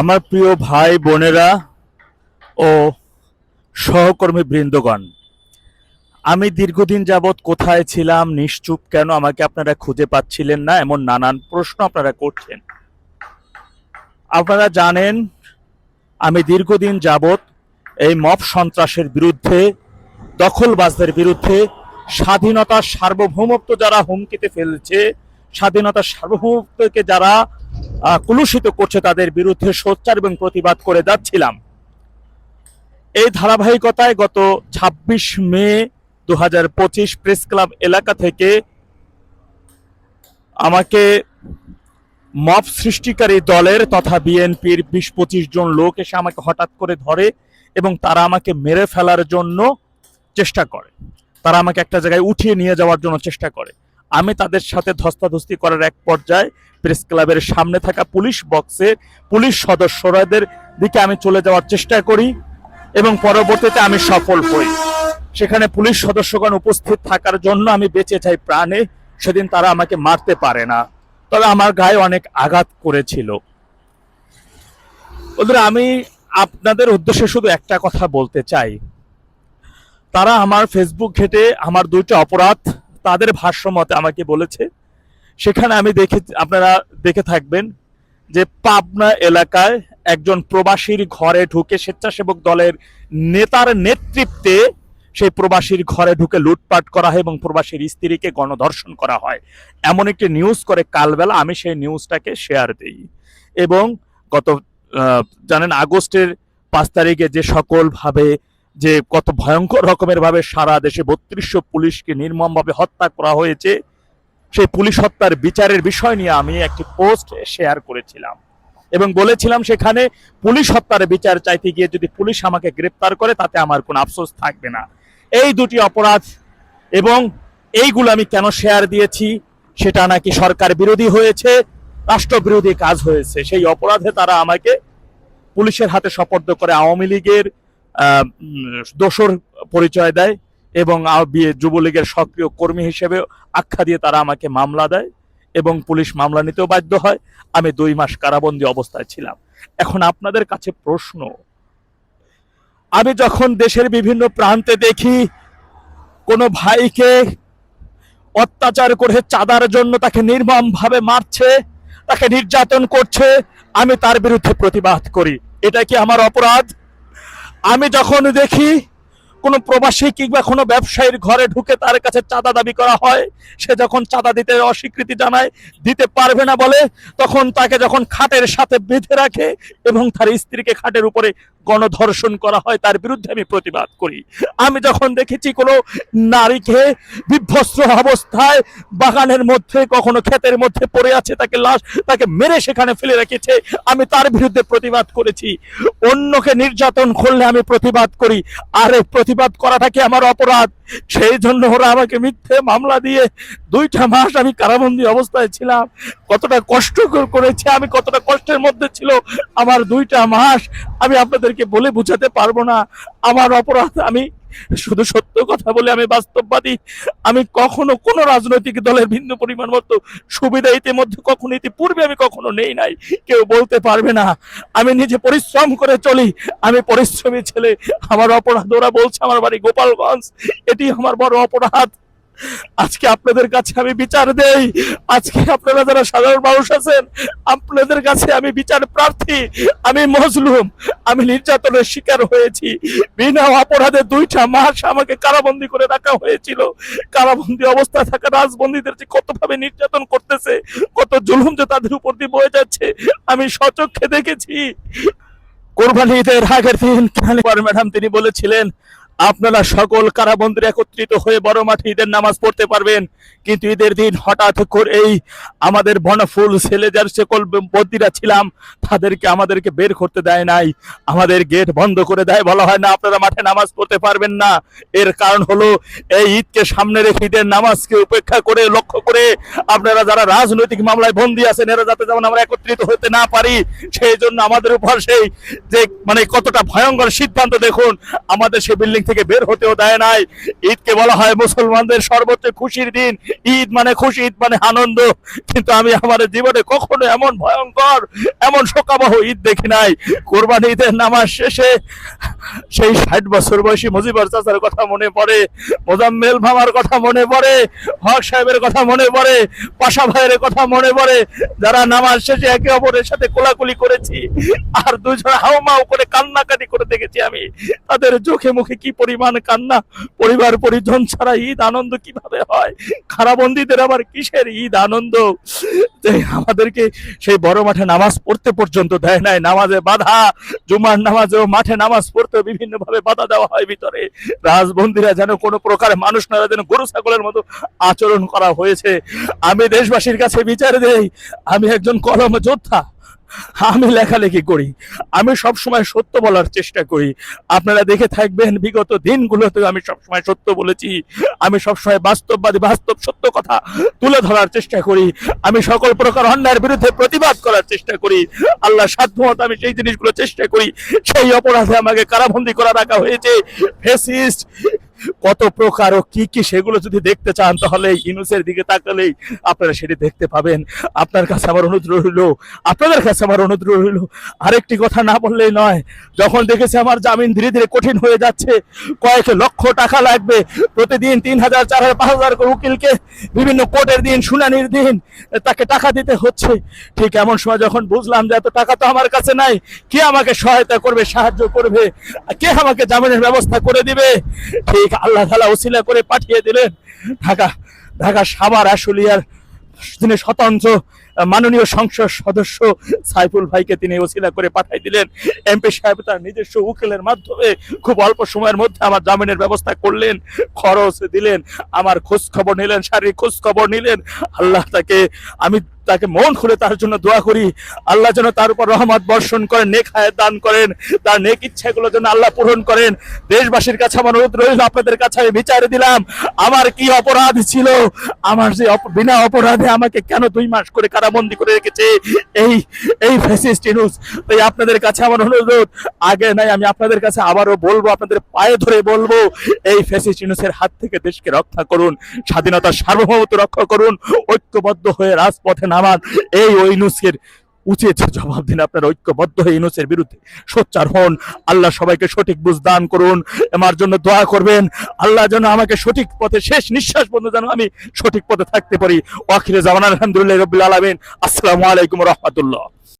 আমার প্রিয় ভাই, বোনেরা ও সহকর্মী বৃন্দগণ, আমি দীর্ঘদিন যাবৎ কোথায় ছিলাম, নিশ্চুপ কেন আমাকে আপনারা খুঁজে পাচ্ছিলেন না, এমন নানান প্রশ্ন আপনারা করছেন। আপনারা জানেন, আমি দীর্ঘদিন যাবৎ এই মব সন্ত্রাসের বিরুদ্ধে, দখলবাজদের বিরুদ্ধে স্বাধীনতার সার্বভৌমত্ব যারা হুমকিতে ফেলছে, স্বাধীনতার সার্বভৌমত্বকে যারা কলুষিত করছে তাদের বিরুদ্ধে সোচ্চার এবং প্রতিবাদ করে যাচ্ছিলাম। এই ধারাবাহিকতায় গত ২৬ মে দু হাজার প্রেস ক্লাব এলাকা থেকে আমাকে মব সৃষ্টিকারী দলের তথা বিএনপির বিশ পঁচিশ জন লোক এসে আমাকে হঠাৎ করে ধরে এবং তারা আমাকে মেরে ফেলার জন্য চেষ্টা করে। তারা আমাকে একটা জায়গায় উঠিয়ে নিয়ে যাওয়ার জন্য চেষ্টা করে। আমি তাদের সাথে ধস্তাধস্তি করার এক পর্যায়ে প্রেস ক্লাবের সামনে থাকা পুলিশ বক্সে পুলিশ সদস্যরাদের দিকে আমি চলে যাওয়ার চেষ্টা করি এবং পরবর্তীতে আমি সফল হই। সেখানে পুলিশ সদস্যগণ উপস্থিত থাকার জন্য আমি বেঁচে যাই প্রাণে, সেদিন তারা আমাকে মারতে পারে না। তবে আমার গায়ে অনেক আঘাত করেছিল। ওদের আমি আপনাদের উদ্দেশ্যে শুধু একটা কথা বলতে চাই। তারা আমার ফেসবুক ঘেটে আমার দুইটা অপরাধ তাদের ভাষ্য মতে আমাকে বলেছে। সেখানে আমি দেখে, আপনারা দেখে থাকবেন যে পাবনা এলাকায় একজন প্রবাসীর ঘরে ঢুকে স্বেচ্ছাসেবক দলের নেতার নেতৃত্বে সেই প্রবাসীর ঘরে ঢুকে লুটপাট করা হয় এবং প্রবাসীর স্ত্রীকে গণধর্ষণ করা হয়। এমন একটি নিউজ করে কালবেলা আমি সেই নিউজটাকে শেয়ার দিই। এবং গত জানেন আগস্টের পাঁচ তারিখে যে সকল ভাবে যে কত ভয়ঙ্কর রকমের ভাবে সারা দেশে বত্রিশশো পুলিশকে নির্মমভাবে হত্যা করা হয়েছে, সেই পুলিশ হত্যার বিচারের বিষয় নিয়ে আমি একটি পোস্ট শেয়ার করেছিলাম। এবং বলেছিলাম সেখানে পুলিশ হত্যার বিচার চাইতে গিয়ে যদি পুলিশ আমাকে গ্রেপ্তার করে, তাতে আমার কোনো আফসোস থাকবে না। এই দুটি অপরাধ এবং এইগুলো আমি কেন শেয়ার দিয়েছি, সেটা নাকি সরকার বিরোধী হয়েছে রাষ্ট্র বিরোধী কাজ হয়েছে, সেই অপরাধে তারা আমাকে পুলিশের হাতে সোপর্দ করে আওয়ামী লীগের দোসর পরিচয় দেয় এবং যুবলীগের সক্রিয় কর্মী হিসেবে আখ্যা দিয়ে তারা আমাকে মামলা দেয় এবং পুলিশ মামলা নিতেও বাধ্য হয়। আমি দুই মাস কারাবন্দী অবস্থায় ছিলাম। এখন আপনাদের কাছে প্রশ্ন, আমি যখন দেশের বিভিন্ন প্রান্তে দেখি, কোনো ভাইকে অত্যাচার করে চাঁদার জন্য তাকে নির্মম ভাবে মারছে, তাকে নির্যাতন করছে, আমি তার বিরুদ্ধে প্রতিবাদ করি। এটা কি আমার অপরাধ? আমি যখন দেখি কোনো প্রবাসী কিংবা কোনো ব্যবসায়ীর ঘরে ঢুকে তার কাছে চাঁদা দাবি করা হয়, সে যখন চাঁদা দিতে অস্বীকৃতি জানায়, দিতে পারবে না বলে, তখন তাকে যখন খাটের সাথে বেঁধে রাখে এবং তার স্ত্রীকে খাটের উপরে গণধর্ষণ করা হয়, তার বিরুদ্ধে আমি প্রতিবাদ করি। আমি যখন দেখেছি কোনো নারীকে বিভস্ত্র অবস্থায় বাগানের মধ্যে, কখনো ক্ষেতের মধ্যে পড়ে আছে, তাকে লাশ, তাকে মেরে সেখানে ফেলে রেখেছে, আমি তার বিরুদ্ধে প্রতিবাদ করেছি। অন্যকে নির্যাতন করলে আমি প্রতিবাদ করি। আর এই প্রতিবাদ করাটাকে আমার অপরাধ? সেই জন্য ওরা আমাকে মিথ্যে মামলা দিয়ে দুইটা মাস আমি কারাবন্দী অবস্থায় ছিলাম। কতটা কষ্ট করেছে, আমি কতটা কষ্টের মধ্যে ছিল। আমার দুইটা মাস আমি আপনাদেরকে বলে বোঝাতে পারব না। আমার অপরাধ আমি শুধু সত্য কথা বলে আমি বাস্তববাদী। আমি কখনো কোনো রাজনৈতিক দলের ভিন্ন পরিমাণ মতো সুবিধা ইতিমধ্যে কখনো ইতিপূর্বে আমি কখনো নেই নাই। কেউ বলতে পারবে না। আমি নিজে পরিশ্রম করে চলি। আমি পরিশ্রমী ছেলে। আমার অপরাধ, ওরা বলছে আমার বাড়ি গোপালগঞ্জ। এটি আমার বড় অপরাধ। আজকে আপনাদের কাছে আমি বিচার দেই। আজকে আপনারা যারা সাধারণ মানুষ আছেন, আপনাদের কাছে আমি বিচার প্রার্থী। আমি মজলুম, আমি নির্যাতনের শিকার হয়েছি। বিনা অপরাধে দুইটা মাস আমাকে কারাবন্দি করে রাখা হয়েছিল। কারাবন্দি অবস্থায় থাকা রাজবন্দীদের যে কতভাবে নির্যাতন করতেছে, কত জুলুম যে তাদের উপর দিয়ে বয়ে যাচ্ছে, আমি সচক্ষে দেখেছি। কোরবানি ঈদের আগের দিন ম্যাডাম, তিনি বলেছিলেন আপনারা সকল কারাবন্দীরা একত্রিত হয়ে বড় মাঠে ঈদের নামাজ পড়তে পারবেন। কিন্তু ঈদের দিন হঠাৎ করেই আমাদের বনফুল ছেলে যার সকল বন্দীরা ছিলাম, তাদেরকে আমাদেরকে বের করতে দেয় নাই। আমাদের গেট বন্ধ করে দেয়। বলা হয়, না, আপনারা মাঠে নামাজ পড়তে পারবেন না। এর কারণ হলো, এই ঈদকে সামনে রেখে ঈদের নামাজকে উপেক্ষা করে, লক্ষ্য করে আপনারা যারা রাজনৈতিক মামলায় বন্দী আছেন, এরা যাতে যেমন আমরা একত্রিত হতে না পারি, সেই জন্য আমাদের উপর সেই যে মানে কতটা ভয়ঙ্কর সিদ্ধান্ত, দেখুন, আমাদের সেই বিল্ডিং থেকে বের হতেও দেয় নাই। ঈদকে বলা হয় মুসলমানদের সর্বোচ্চ খুশির দিন। ঈদ মানে খুশি, ঈদ মানে আনন্দ। কিন্তু আমি আমার জীবনে কখনো এমন ভয়ঙ্কর, এমন শোকাবহ ঈদ দেখি নাই। কোরবানি ঈদের নামাজ শেষে সেই ষাট বছর বয়সী মুজিবর চাচার কথা মনে পড়ে, মোজাম্মেল মামার কথা মনে পড়ে, হক সাহেবের কথা মনে পড়ে, পাশা ভাইয়ের কথা মনে পড়ে। যারা নামাজ শেষে একে অপরের সাথে কোলাকুলি করেছি, আর দুজন হাউমাউ করে কান্নাকাটি করে দেখেছি আমি, তাদের চোখে মুখে কি পরিমাণ কান্না, পরিবার পরিজন ছাড়া ঈদ আনন্দ কীভাবে হয়? খারাবন্দীদের আবার কিসের ঈদ আনন্দ? আমাদেরকে সেই বড় মাঠে নামাজ পড়তে পর্যন্ত দেয় নাই, নামাজে বাধা। জুমার নামাজেও মাঠে নামাজ পড়তে বিভিন্ন ভাবে বাধা দেওয়া হয় ভিতরে। রাজবন্দীরা যেন কোনো প্রকার মানুষ না, যেন গরু, ছাগলের মতো আচরণ করা হয়েছে। আমি দেশবাসীর কাছে বিচার দেই, আমি একজন কলম যোদ্ধা। আমি লেখালেখি করি। আমি সব সময় সত্য বলার চেষ্টা করি। আপনারা দেখে থাকবেন বিগত দিনগুলোতে আমি সবসময় সত্য বলেছি। আমি সবসময় বাস্তববাদী, বাস্তব সত্য কথা তুলে ধরার চেষ্টা করি। আমি সকল প্রকার অন্যায়ের বিরুদ্ধে প্রতিবাদ করার চেষ্টা করি। আল্লাহ সাধ্যমত আমি সেই জিনিসগুলো চেষ্টা করি। সেই অপরাধে আমাকে কারাবন্দি করা রাখা হয়েছে। ফেসিস্ট কত প্রকার ও কি কি সেগুলো যদি দেখতে চান, তাহলে ইনুসের দিকে তাকালেই আপনারা সেটি দেখতে পাবেন। আপনার কাছে আমার অনুরোধ রইল, আপনাদের কাছে আমার অনুরোধ রইল, আরেকটি কথা না বললেই নয়, যখন দেখেছি আমার জামিন ধীরে ধীরে কঠিন হয়ে যাচ্ছে, কয়েক লক্ষ টাকা লাগবে, প্রতিদিন তিন হাজার, চার হাজার, পাঁচ হাজার উকিলকে, বিভিন্ন কোর্টের দিন, শুনানির দিন, তাকে টাকা দিতে হচ্ছে। ঠিক এমন সময় যখন বুঝলাম যে এত টাকা তো আমার কাছে নাই, কে আমাকে সহায়তা করবে, সাহায্য করবে, কে আমাকে জামিনের ব্যবস্থা করে দিবে? ঠিক আল্লাহ তালা ওসিলা করে পাঠিয়ে দিলেন। ঢাকা ঢাকা সাভার আশুলিয়ার তিনি স্বতন্ত্র মাননীয় সংসদ সদস্য সাইফুল ভাইকে তিনি ওসিলা করে পাঠাই দিলেন। এমপি সাহেব তার নিজস্ব উকিলের মাধ্যমে খুব অল্প সময়ের মধ্যে আমার জামিনের ব্যবস্থা করলেন, খরচ দিলেন, আমার খোঁজ খবর নিলেন, শারীরিক খোঁজ খবর নিলেন। আল্লাহ তাকে, আমি তাকে মন খুলে তার জন্য দোয়া করি। আল্লাহ যেন তার উপর রহমত বর্ষণ করেন, নেক হায়াত দান করেন, তার নেক ইচ্ছাগুলো যেন আল্লাহ পূরণ করেন। দেশবাসীর কাছে আমার অনুরোধ রইল, আপনাদের কাছে আমি বিচার দিলাম, আমার কি অপরাধ ছিল? আমার যে বিনা অপরাধে আমাকে কেন দুই মাস করে কারাবন্দি করে রেখেছে? এই এই ফ্যাসিস্ট নিউজ তাই আপনাদের কাছে আমার অনুরোধ, আগে নাই আমি আপনাদের কাছে আবারও বলব, আপনাদের পায়ে ধরে বলব, এই ফ্যাসিস্ট নিউজের হাত থেকে দেশকে রক্ষা করুন স্বাধীনতার সার্বভৌমত্ব রক্ষা করুন, ঐক্যবদ্ধ হয়ে রাজপথে নামান এই ঐনুসের উচিত জবাব দিন। আপনারা ঐক্যবদ্ধ হয়ে ইনুসের বিরুদ্ধে সোচ্চার হন। আল্লাহ সবাইকে সঠিক বুঝ দান করুন। আমার জন্য দোয়া করবেন। আল্লাহ যেন আমাকে সঠিক পথে, শেষ নিঃশ্বাস বন্ধু যেন আমি সঠিক পথে থাকতে পারি। ওয়াখিরে জামান আলহামদুলিল্লাহ রবিল আলমিন। আসসালামু আলাইকুম রহমতুল্লাহ।